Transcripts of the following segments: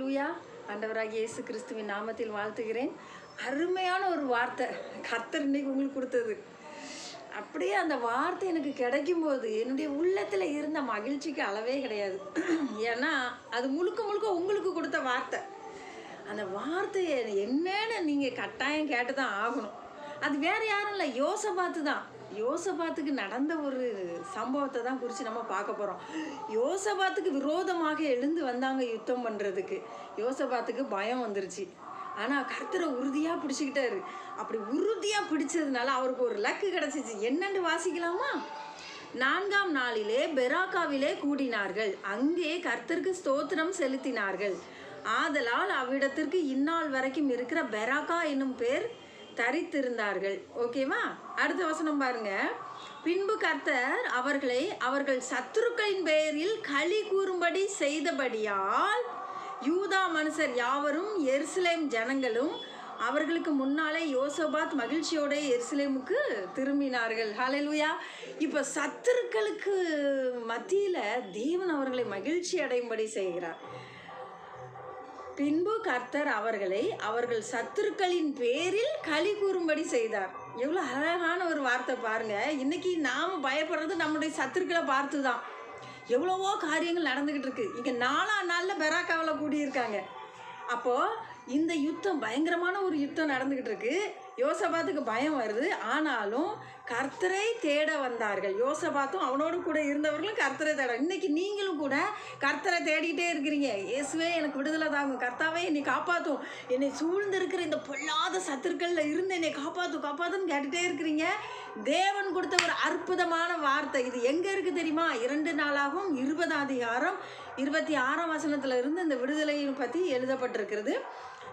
லூயா ஆண்டவராக இயேசு கிறிஸ்துவின் நாமத்தில் வாழ்த்துகிறேன். அருமையான ஒரு வார்த்தை. கர்த்தர் இன்னைக்கு உங்களுக்கு கொடுத்தது. அப்படியே அந்த வார்த்தை எனக்கு கிடைக்கும் போது என்னுடைய உள்ளத்தில் இருந்த மகிழ்ச்சிக்கு அளவே கிடையாது. ஏன்னா அது முழுக்க முழுக்க உங்களுக்கு கொடுத்த வார்த்தை. அந்த வார்த்தையை என்னன்னு நீங்கள் கட்டாயம் கேட்டு தான் ஆகணும். அது வேறு யாரும் இல்லை. யோசபாத்து தான் யோசபாத்துக்கு நடந்த ஒரு சம்பவத்தை தான் குறித்து நம்ம பார்க்க போகிறோம் யோசபாத்துக்கு விரோதமாக எழுந்து வந்தாங்க யுத்தம் பண்ணுறதுக்கு யோசபாத்துக்கு பயம் வந்துருச்சு. ஆனால் கர்த்தரை உறுதியாக பிடிச்சிக்கிட்டாரு. அப்படி உறுதியாக பிடிச்சதுனால அவருக்கு ஒரு லக்கு கிடச்சிச்சு. என்னென்று வாசிக்கலாமா? நான்காம் நாளிலே பெராக்காவிலே கூடினார்கள். அங்கே கர்த்தருக்கு ஸ்தோத்திரம் செலுத்தினார்கள். ஆதலால் அவ்விடத்திற்கு இந்நாள் வரைக்கும் இருக்கிற பெராக்கா என்னும் பேர் தரித்திருந்தார்கள். ஓகேவா? அடுத்த வசனம் பாருங்க. பின்பு கர்த்தர் அவர்களை அவர்கள் சத்துருக்களின் பெயரில் களி கூறும்படி செய்தபடியால் யூதா மனுஷர் யாவரும் எருசலேம் ஜனங்களும் அவர்களுக்கு முன்னாலே யோசபாத் மகிழ்ச்சியோட எருசலேமுக்கு திரும்பினார்கள். ஹalleluya. இப்போ சத்துருக்களுக்கு மத்தியில் தேவன் அவர்களை மகிழ்ச்சி அடையும்படி செய்கிறார். பின்பு கர்த்தர் அவர்களை அவர்கள் சத்துருக்களின் பேரில் களி கூறும்படி செய்தார். எவ்வளோ அழகான ஒரு வார்த்தை பாருங்க. இன்னைக்கு நாம் பயப்படுறது நம்முடைய சத்துருக்களை பார்த்து தான் எவ்வளவோ காரியங்கள் நடந்துக்கிட்டு இருக்கு. இங்கே நாலா நாளில் பெராக்காவில் கூடியிருக்காங்க. அப்போது இந்த யுத்தம் பயங்கரமான ஒரு யுத்தம் நடந்துக்கிட்டு இருக்கு. யோசபாத்துக்கு பயம் வருது. ஆனாலும் கர்த்தரை தேட வந்தார்கள். யோசபாத்தும் அவனோடு கூட இருந்தவர்களும் கர்த்தரை தேட இன்னைக்கு நீங்களும் கூட கர்த்தரை தேடிட்டே இருக்கிறீங்க. இயேசுவே எனக்கு விடுதலை தாங்கும் கர்த்தாவே என்னை காப்பாற்றும் என்னை சூழ்ந்திருக்கிற இந்த பொல்லாத சத்துருக்களில் இருந்து என்னை காப்பாற்றும் காப்பாற்றுன்னு கேட்டுகிட்டே இருக்கிறீங்க. தேவன் கொடுத்த ஒரு அற்புதமான வார்த்தை. இது எங்கே இருக்குது தெரியுமா? இரண்டு நாளாகவும் இருபது அதிகாரம் இருபத்தி ஆறாம் வசனத்தில் இருந்து இந்த விடுதலையை பற்றி எழுதப்பட்டிருக்கிறது.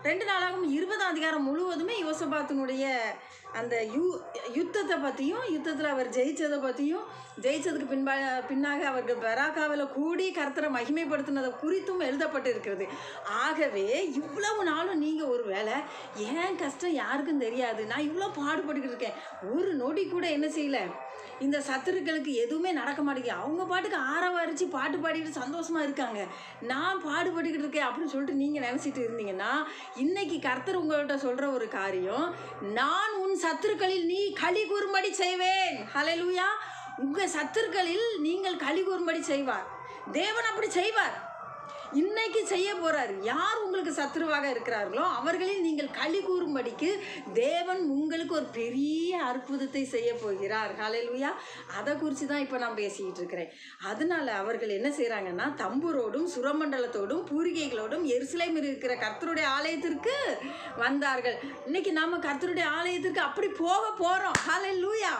ரெண்டு நாளாகவும் இருபதாம் அதிகாரம் முழுவதுமே யோசபாத்தினுடைய அந்த யு யுத்தத்தை பற்றி பற்றியும் யுத்தத்தில் அவர் ஜெயிச்சதை பற்றியும் ஜெயிச்சதுக்கு பின்பா பின்னாக அவர்கள் பெராக்காவில் கூடி கருத்தரை மகிமைப்படுத்தினதை குறித்தும் எழுதப்பட்டு இருக்கிறது ஆகவே இவ்வளவு நாளும் நீங்கள் ஒரு வேளை ஏன் கஷ்டம் யாருக்கும் தெரியாது? நான் இவ்வளோ பாடுபட்டுக்கிட்டு இருக்கேன். ஒரு நொடி கூட என்ன செய்யலை? இந்த சத்துருக்களுக்கு எதுவுமே நடக்க மாட்டேங்குது. அவங்க பாட்டுக்கு ஆரவாரிச்சு பாட்டு பாடிட்டு சந்தோஷமாக இருக்காங்க. நான் பாடுபட்டுக்கிட்டு இருக்கேன் அப்படின்னு சொல்லிட்டு நீங்கள் நினச்சிட்டு இருந்தீங்கன்னா இன்னைக்கு கர்த்தர் உங்கள்கிட்ட சொல்கிற ஒரு காரியம் நான் உன் சத்துருக்களில் நீ களி கூறும்படி செய்வேன். ஹalleluya உங்கள் சத்துருக்களில் நீங்கள் களி கூறும்படி செய்வார். தேவன் அப்படி செய்வார். இன்னைக்கு செய்ய போறார். யார் உங்களுக்கு சத்ருவாக இருக்கிறார்களோ அவர்களில் நீங்கள் களி கூறும்படிக்கு தேவன் உங்களுக்கு ஒரு பெரிய அற்புதத்தை செய்ய போகிறார். ஹalleluya அதை குறித்து தான் இப்போ நான் பேசிக்கிட்டு இருக்கிறேன். அதனால அவர்கள் என்ன செய்கிறாங்கன்னா தம்புரோடும் சுரமண்டலத்தோடும் பூரிகைகளோடும் எருசலேம் இருக்கிற கர்த்தருடைய ஆலயத்திற்கு வந்தார்கள். இன்னைக்கு நம்ம கர்த்தருடைய ஆலயத்திற்கு அப்படி போக போகிறோம் ஹalleluya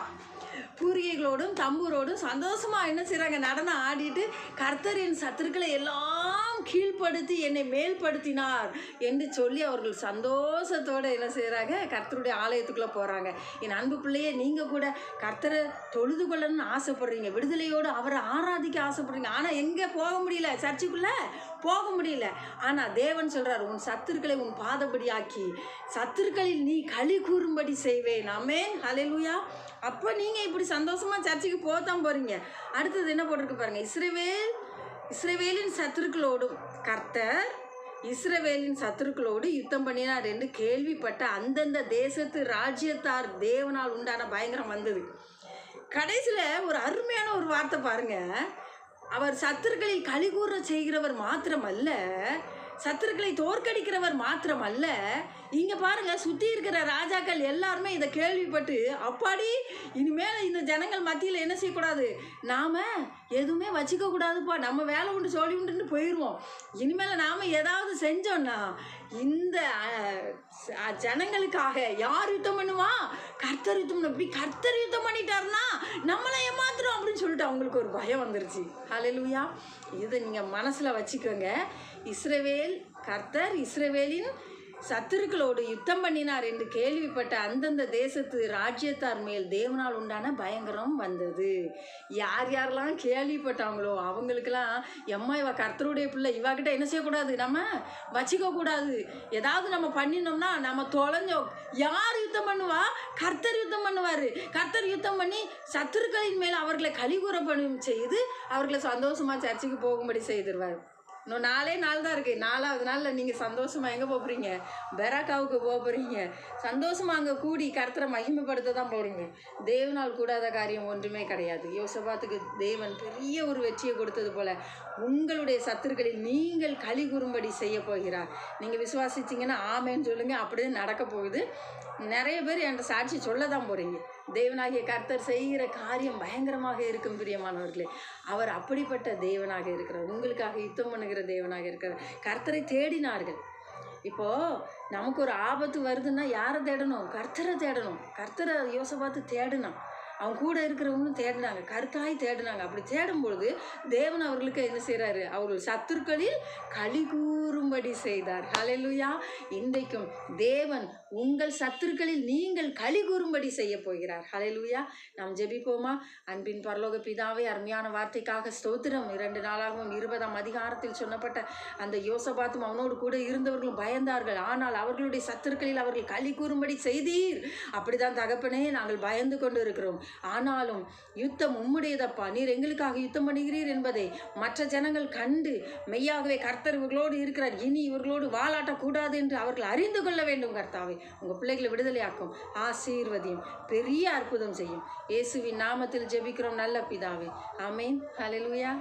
பூரிகைகளோடும் தம்பூரோடும் சந்தோஷமாக என்ன செய்கிறாங்க நடனம் ஆடிட்டு கர்த்தரின் சத்துருக்களை எல்லாம் கீழ்ப்படுத்தி என்னை மேல்படுத்தினார் என்று சொல்லி அவர்கள் சந்தோஷத்தோடு என்ன செய்கிறாங்க கர்த்தருடைய ஆலயத்துக்குள்ளே போகிறாங்க என் அன்பு பிள்ளையே நீங்கள் கூட கர்த்தரை தொழுது கொள்ளணும்னு ஆசைப்படுறீங்க. விடுதலையோடு அவரை ஆராதிக்க ஆசைப்படுறீங்க. ஆனால் எங்கே போக முடியல? சர்ச்சுக்குள்ளே போக முடியல. ஆனால் தேவன் சொல்கிறார் உன் சத்துருக்களை உன் பாதப்படியாக்கி சத்துருக்களில் நீ களி கூறும்படி செய்வேன். அமேன் ஹalleluya. அப்போ நீங்கள் இப்படி சந்தோஷமாக சர்ச்சுக்கு போத்தான் போகிறீங்க அடுத்தது என்ன போட்டிருக்கு பாருங்கள் இஸ்ரவேல் இஸ்ரவேலின் சத்துருக்களோடும் கர்த்தர் இஸ்ரவேலின் சத்துருக்களோடு யுத்தம் பண்ணினார் என்று கேள்விப்பட்ட அந்தந்த தேசத்து ராஜ்யத்தார் தேவனால் உண்டான பயங்கரம் வந்தது. கடைசியில் ஒரு அருமையான ஒரு வார்த்தை பாருங்க. அவர் சத்துருக்களில் கழிகூற செய்கிறவர் மாத்திரமல்ல சத்துருக்களை தோற்கடிக்கிறவர் மாத்திரமல்ல இங்கே பாருங்க சுற்றி இருக்கிற ராஜாக்கள் எல்லாருமே இதை கேள்விப்பட்டு அப்பாடி இனிமேல் இந்த ஜனங்கள் மத்தியில் என்ன செய்யக்கூடாது? நாம் எதுவுமே வச்சுக்க கூடாதுப்பா. நம்ம வேலை உண்டு சோழி உண்டுன்னு போயிடுவோம் இனிமேல் நாம் ஏதாவது செஞ்சோன்னா இந்த ஜனங்களுக்காக யார் யுத்தம் பண்ணுவா? கர்த்தர் யுத்தம் இப்படி கர்த்தர் யுத்தம் பண்ணிட்டாருன்னா நம்மளை ஏமாத்துறோம் அப்படின்னு சொல்லிட்டு அவங்களுக்கு ஒரு பயம் வந்துருச்சு. ஹalleluya. இதை நீங்கள் மனசில் வச்சுக்கோங்க. இஸ்ரவேல் கர்த்தர் இஸ்ரவேலின் சத்துருக்களோடு யுத்தம் பண்ணினார் என்று கேள்விப்பட்ட அந்தந்த தேசத்து ராஜ்யத்தார் மேல் தேவனால் உண்டான பயங்கரம் வந்தது. யார் யாரெல்லாம் கேள்விப்பட்டாங்களோ அவங்களுக்கெல்லாம் எம்மா இவ கர்த்தருடைய பிள்ளை இவாகிட்ட என்ன செய்யக்கூடாது? நம்ம வச்சுக்கக்கூடாது ஏதாவது நம்ம பண்ணினோம்னா நம்ம தொலைஞ்சோம் யார் யுத்தம் பண்ணுவா? கர்த்தர் யுத்தம் பண்ணுவார். கர்த்தர் யுத்தம் பண்ணி சத்துருக்களின் மேல் அவர்களை கலிகூற பண்ணி செய்து அவர்களை சந்தோஷமாக சர்ச்சுக்கு போகும்படி செய்திருவார். இன்னும் நாலே நாள் தான் இருக்குது நாலாவது நாளில் நீங்கள் சந்தோஷமாக எங்கே போகிறீங்க பெராக்காவுக்கு போக போகிறீங்க சந்தோஷமாக அங்கே கூடி கர்த்தரை மகிமைப்படுத்த தான் போகிறீங்க தேவனால் கூடாத காரியம் ஒன்றுமே கிடையாது. யோசபாத்துக்கு தேவன் பெரிய ஒரு வெற்றியை கொடுத்தது போல் உங்களுடைய சத்துருக்களில் நீங்கள் களி குறும்படி செய்ய போகிறார். நீங்கள் விசுவாசிச்சிங்கன்னா ஆமேன்னு சொல்லுங்கள் அப்படியே நடக்க போகுது. நிறைய பேர் என்கிட்ட சாட்சி சொல்ல தான் போகிறீங்க தேவனாகிய கர்த்தர் செய்கிற காரியம் பயங்கரமாக இருக்கும் பிரியமானவர்களே. அவர் அப்படிப்பட்ட தேவனாக இருக்கிறார். உங்களுக்காக யுத்தம் பண்ணுகிற தேவனாக இருக்கிறார். கர்த்தரை தேடினார்கள். இப்போ நமக்கு ஒரு ஆபத்து வருதுன்னா யாரை தேடணும்? கர்த்தரை தேடணும். கர்த்தரை யோசை பார்த்து தேடினான். அவங்க கூட இருக்கிறவங்களும் தேடினாங்க. கருத்தாய் தேடினாங்க. அப்படி தேடும்பொழுது தேவன் அவர்களுக்கு என்ன செய்கிறாரு அவர்கள் சத்துருக்களில் களி கூறும்படி செய்தார். ஹalleluya இன்றைக்கும் தேவன் உங்கள் சத்துருக்களில் நீங்கள் களி கூறும்படி செய்ய போகிறார். ஹalleluya. நாம் ஜெபிப்போமா? அன்பின் பரலோக பிதாவை அருமையான வார்த்தைக்காக ஸ்தோத்திரம். இரண்டு நாளாகவும் இருபதாம் அதிகாரத்தில் சொன்னப்பட்ட அந்த யோசபாத்தும் அவனோடு கூட இருந்தவர்களும் பயந்தார்கள். ஆனால் அவர்களுடைய சத்துருக்களில் அவர்கள் களி கூறும்படி செய்தீர். அப்படிதான் தகப்பனே நாங்கள் பயந்து கொண்டு இருக்கிறோம் ஆனாலும் யுத்தம் உம்முடையதப்பா. நீர் எங்களுக்காக யுத்தம் பண்ணுகிறீர் என்பதை மற்ற ஜனங்கள் கண்டு மெய்யாகவே கர்த்தர் இவர்களோடு இருக்கிறார். இனி இவர்களோடு வாலாட்டக்கூடாது என்று அவர்கள் அறிந்து கொள்ள வேண்டும் கர்த்தாவே. உங்கள் பிள்ளைகளை விடுதலையாக்கும் ஆசீர்வதியும் பெரிய அற்புதம் செய்யும். இயேசுவின் நாமத்தில் ஜெபிக்கிறோம் நல்ல பிதாவே. ஆமென். ஹலெலுயா